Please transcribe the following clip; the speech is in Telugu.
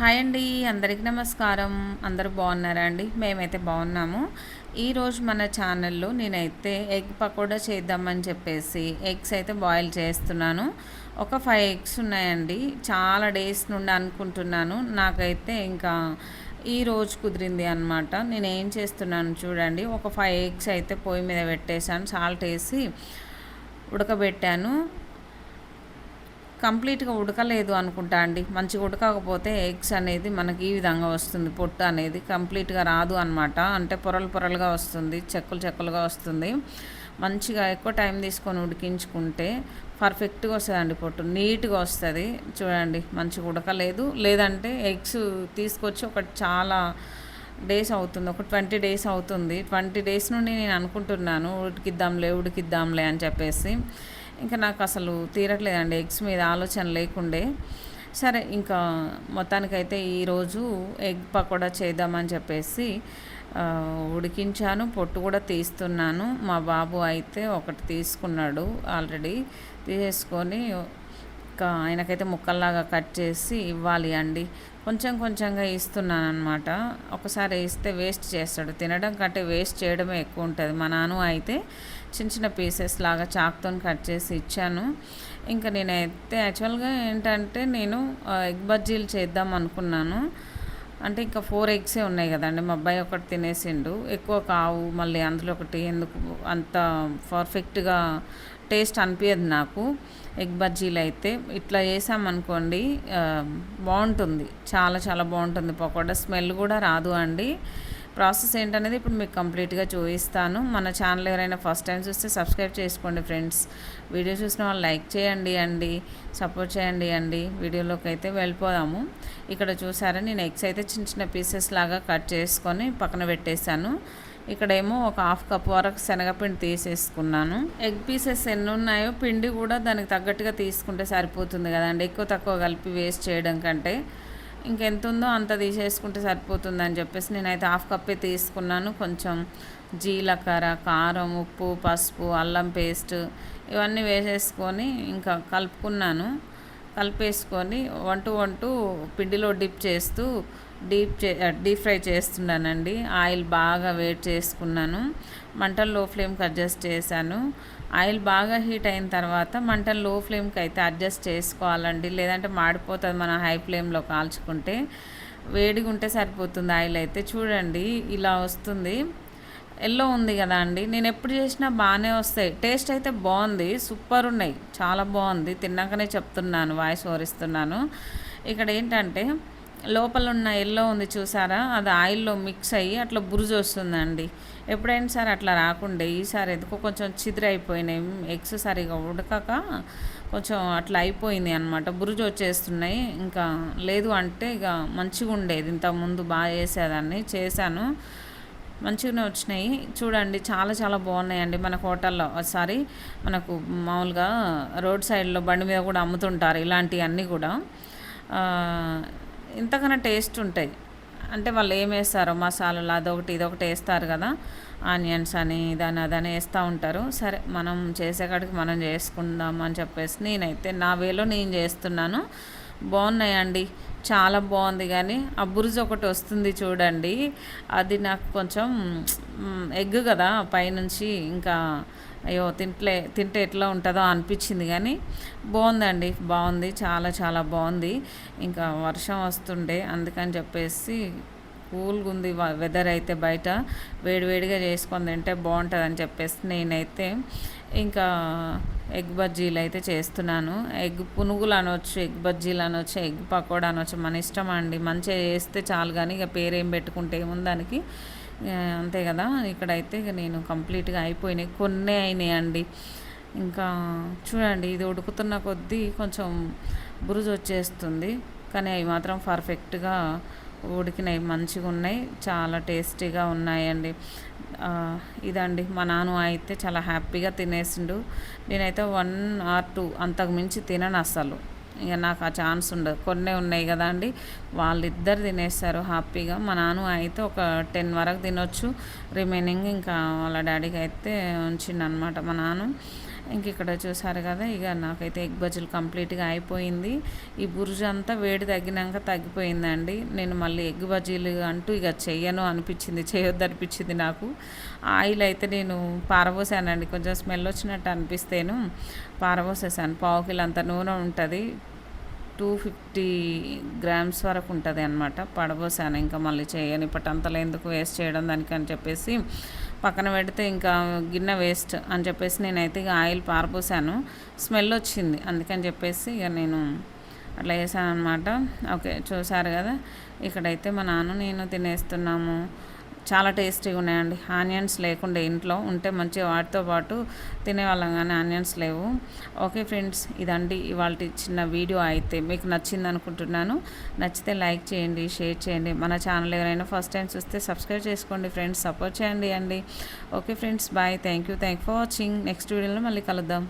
హాయ్ అండి అందరికీ నమస్కారం. అందరూ బాగున్నారా అండి? మేమైతే బాగున్నాము. ఈరోజు మన ఛానల్లో నేనైతే ఎగ్ పకోడా చేద్దామని చెప్పేసి ఎగ్స్ అయితే బాయిల్ చేస్తున్నాను. ఒక ఫైవ్ ఎగ్స్ ఉన్నాయండి. చాలా డేస్ నుండి అనుకుంటున్నాను. నాకైతే ఇంకా ఈ రోజు కుదిరింది అనమాట నేను ఏం చేస్తున్నాను చూడండి. ఒక ఫైవ్ ఎగ్స్ అయితే పొయ్యి మీద పెట్టేశాను. సాల్ట్ వేసి ఉడకబెట్టాను. కంప్లీట్గా ఉడకలేదు అనుకుంటా అండి. మంచిగా ఉడకకపోతే ఎగ్స్ అనేది మనకి ఈ విధంగా వస్తుంది. పొట్టు అనేది కంప్లీట్గా రాదు అనమాట అంటే పొరలు పొరలుగా వస్తుంది చెక్కులు చెక్కులుగా వస్తుంది. మంచిగా ఎక్కువ టైం తీసుకొని ఉడికించుకుంటే పర్ఫెక్ట్గా వస్తుందండి పొట్టు. నీట్గా వస్తుంది. చూడండి మంచిగా ఉడకలేదు. లేదంటే ఎగ్స్ తీసుకొచ్చి ఒకటి చాలా డేస్ అవుతుంది. ఒక ట్వంటీ డేస్ అవుతుంది. ట్వంటీ డేస్ నుండి నేను అనుకుంటున్నాను ఉడికిద్దాంలే ఉడికిద్దాంలే అని చెప్పేసి. ఇంకా నాకు అసలు తీరట్లేదండి ఎగ్స్ మీద ఆలోచన లేకుండే. సరే ఇంకా మొత్తానికైతే ఈరోజు ఎగ్ పకోడా చేద్దామని చెప్పేసి ఉడికించాను పొట్టు కూడా తీస్తున్నాను. మా బాబు అయితే ఒకటి తీసుకున్నాడు ఆల్రెడీ. తీసేసుకొని ఇంకా ఆయనకైతే ముక్కల్లాగా కట్ చేసి ఇవ్వాలి అండి. కొంచెం కొంచెంగా ఇస్తున్నాను అనమాట ఒకసారి ఇస్తే వేస్ట్ చేస్తాడు. తినడం కంటే వేస్ట్ చేయడమే ఎక్కువ ఉంటుంది. మా నాన్న అయితే చిన్న చిన్న పీసెస్ లాగా చాక్తో కట్ చేసి ఇచ్చాను. ఇంకా నేనైతే యాక్చువల్గా ఏంటంటే నేను ఎగ్ బజ్జీలు చేద్దాం అనుకున్నాను. అంటే ఇంకా ఫోర్ ఎగ్సే ఉన్నాయి కదండి. మా అబ్బాయి ఒకటి తినేసిండు. ఎక్కువ కావు మళ్ళీ అందులో ఒకటి ఎందుకు అంత పర్ఫెక్ట్గా టేస్ట్ అనిపించదు నాకు. ఎగ్ బజ్జీలు అయితే ఇట్లా చేసామనుకోండి బాగుంటుంది. చాలా చాలా బాగుంటుంది పకోడా. స్మెల్ కూడా రాదు అండి. ప్రాసెస్ ఏంటనేది ఇప్పుడు మీకు కంప్లీట్గా చూపిస్తాను. మన ఛానల్ ఎవరైనా ఫస్ట్ టైం చూస్తే సబ్స్క్రైబ్ చేసుకోండి ఫ్రెండ్స్. వీడియో చూసిన వాళ్ళు లైక్ చేయండి అండి సపోర్ట్ చేయండి అండి. వీడియోలోకి అయితే వెళ్ళిపోదాము. ఇక్కడ చూసారా నేను ఎగ్స్ అయితే చిన్న చిన్న పీసెస్ లాగా కట్ చేసుకొని పక్కన పెట్టేశాను. ఇక్కడేమో ఒక హాఫ్ కప్ వరకు శనగపిండి తీసేసుకున్నాను. ఎగ్ పీసెస్ ఎన్ని ఉన్నాయో పిండి కూడా దానికి తగ్గట్టుగా తీసుకుంటే సరిపోతుంది కదండి. ఎక్కువ తక్కువ కలిపి వేస్ట్ చేయడం కంటే. ఇంకెంత ఉందో అంత తీసేసుకుంటే సరిపోతుంది అని చెప్పేసి నేనైతే హాఫ్ కప్పే తీసుకున్నాను. కొంచెం జీలకర్ర కారం ఉప్పు పసుపు అల్లం పేస్ట్ ఇవన్నీ వేసేసుకొని ఇంకా కలుపుకున్నాను. కలిపేసుకొని వంటు వంటు పిండిలో డిప్ చేస్తూ డీప్ చే డీప్ ఫ్రై చేస్తున్నానండి. ఆయిల్ బాగా వేట్ చేసుకున్నాను. మంటలు లో ఫ్లేమ్కి అడ్జస్ట్ చేశాను. ఆయిల్ బాగా హీట్ అయిన తర్వాత మంటలు లో ఫ్లేమ్కి అయితే అడ్జస్ట్ చేసుకోవాలండి. లేదంటే మాడిపోతుంది మనం హై ఫ్లేమ్లో కాల్చుకుంటే. వేడిగా ఉంటే సరిపోతుంది ఆయిల్ అయితే. చూడండి ఇలా వస్తుంది. ఎల్లో ఉంది కదా అండి. నేను ఎప్పుడు చేసినా బాగానే వస్తాయి. టేస్ట్ అయితే బాగుంది. సూపర్ ఉన్నాయి. చాలా బాగుంది. తిన్నాకనే చెప్తున్నాను వాయిస్ ఓరిస్తున్నాను. ఇక్కడ ఏంటంటే లోపల ఉన్న ఎల్లో ఉంది చూసారా? అది ఆయిల్లో మిక్స్ అయ్యి అట్లా బురుజు వస్తుందండి. ఎప్పుడైనా సరే అట్లా రాకుండే. ఈసారి ఎందుకో కొంచెం చిదిరైపోయినాయి. ఎగ్స్ సరిగా ఉడకక కొంచెం అట్లా అయిపోయింది అనమాట బురుజు వచ్చేస్తున్నాయి. ఇంకా లేదు అంటే ఇక మంచిగా ఉండేది. ఇంతకుముందు బాగా చేసేదాన్ని. చేశాను. మంచిగానే వచ్చినాయి. చూడండి చాలా చాలా బాగున్నాయండి మన హోటల్లో. ఒకసారి మనకు మామూలుగా రోడ్ సైడ్లో బండి మీద కూడా అమ్ముతుంటారు ఇలాంటివన్నీ కూడా. ఇంతకన్నా టేస్ట్ ఉంటాయి. అంటే వాళ్ళు ఏం వేస్తారో మసాలాలు అదొకటి ఇదొకటి వేస్తారు కదా. ఆనియన్స్ అని ఇదని అదని వేస్తూ ఉంటారు. సరే మనం చేసేకాడికి మనం చేసుకుందాం అని చెప్పేసి నేనైతే నా వేలో నేను చేస్తున్నాను. బాగున్నాయండి. చాలా బాగుంది కానీ ఆ బురుజు ఒకటి వస్తుంది చూడండి. అది నాకు కొంచెం ఎగ్ కదా పైనుంచి ఇంకా అయ్యో తింట్లే తింటే ఎట్లా ఉంటుందో అనిపించింది కానీ బాగుందండి బాగుంది చాలా చాలా బాగుంది. ఇంకా వర్షం వస్తుండే అందుకని చెప్పేసి కూల్గా ఉంది వెదర్ అయితే బయట. వేడివేడిగా చేసుకొని తింటే బాగుంటుందని చెప్పేసి నేనైతే ఇంకా ఎగ్ బజ్జీలు అయితే చేస్తున్నాను. ఎగ్ పునుగులు అనవచ్చు ఎగ్ బజ్జీలు అనవచ్చు ఎగ్ పకోడా అనొచ్చు మన ఇష్టం అండి. మంచిగా చేస్తే చాలు కానీ ఇక పేరేం పెట్టుకుంటే ఏముందానికి దానికి? అంతే కదా. ఇక్కడైతే ఇక నేను కంప్లీట్గా అయిపోయినాయి. కొన్ని అయినాయి అండి ఇంకా చూడండి ఇది ఉడుకుతున్న కొద్దీ కొంచెం బురుజు వచ్చేస్తుంది. కానీ అవి మాత్రం పర్ఫెక్ట్గా ఉడికినాయి మంచిగా ఉన్నాయి. చాలా టేస్టీగా ఉన్నాయండి. ఇదండి. మా నాన్న అయితే చాలా హ్యాపీగా తినేసిండు. నేనైతే వన్ ఆర్ టూ అంతకు మించి తినను అసలు. ఇక నాకు ఆ ఛాన్స్ ఉండదు. కొన్ని ఉన్నాయి కదా అండి. వాళ్ళిద్దరు తినేస్తారు హ్యాపీగా. మా నాన్న అయితే ఒక టెన్ వరకు తినొచ్చు. రిమైనింగ్ ఇంకా వాళ్ళ డాడీకి అయితే ఉంచిండు అనమాట మా నాన్న ఇంక ఇక్కడ చూసారు కదా ఇక నాకైతే ఎగ్ బజ్జీలు కంప్లీట్గా అయిపోయింది. ఈ బురుజు అంతా వేడి తగ్గినాక తగ్గిపోయిందండి. నేను మళ్ళీ ఎగ్ బజ్జీలు అంటూ ఇక చెయ్యను అనిపించింది చేయొద్దు అనిపించింది నాకు. ఆయిల్ అయితే నేను పారబోసానండి కొంచెం స్మెల్ వచ్చినట్టు అనిపిస్తేను పారబోసేసాను. పావు కిలో అంత నూనె ఉంటుంది టూ ఫిఫ్టీ గ్రామ్స్ వరకు ఉంటుంది అనమాట పడబోసాను ఇంకా మళ్ళీ చేయని. ఇప్పటంతలో ఎందుకు వేస్ట్ చేయడం దానికని చెప్పేసి పక్కన పెడితే ఇంకా గిన్నె వేస్ట్ అని చెప్పేసి నేనైతే ఇక ఆయిల్ పారపోసాను స్మెల్ వచ్చింది. అందుకని చెప్పేసి ఇక నేను అట్లా వేసాను అనమాట ఓకే చూసారు కదా? ఇక్కడైతే మా నాన్న నేను తినేస్తున్నాము. చాలా టేస్టీగా ఉన్నాయండి. ఆనియన్స్ లేకుండా ఇంట్లో ఉంటే మంచిగా వాటితో పాటు తినేవాళ్ళం కానీ ఆనియన్స్ లేవు. ఓకే ఫ్రెండ్స్ ఇదండి ఇవాళ చిన్న వీడియో అయితే. మీకు నచ్చింది అనుకుంటున్నాను. నచ్చితే లైక్ చేయండి షేర్ చేయండి. మన ఛానల్ ఎవరైనా ఫస్ట్ టైం చూస్తే సబ్స్క్రైబ్ చేసుకోండి ఫ్రెండ్స్ సపోర్ట్ చేయండి అండి. Okay friends bye. Thank you thank for watching. Next వీడియోలో మళ్ళీ కలుద్దాం.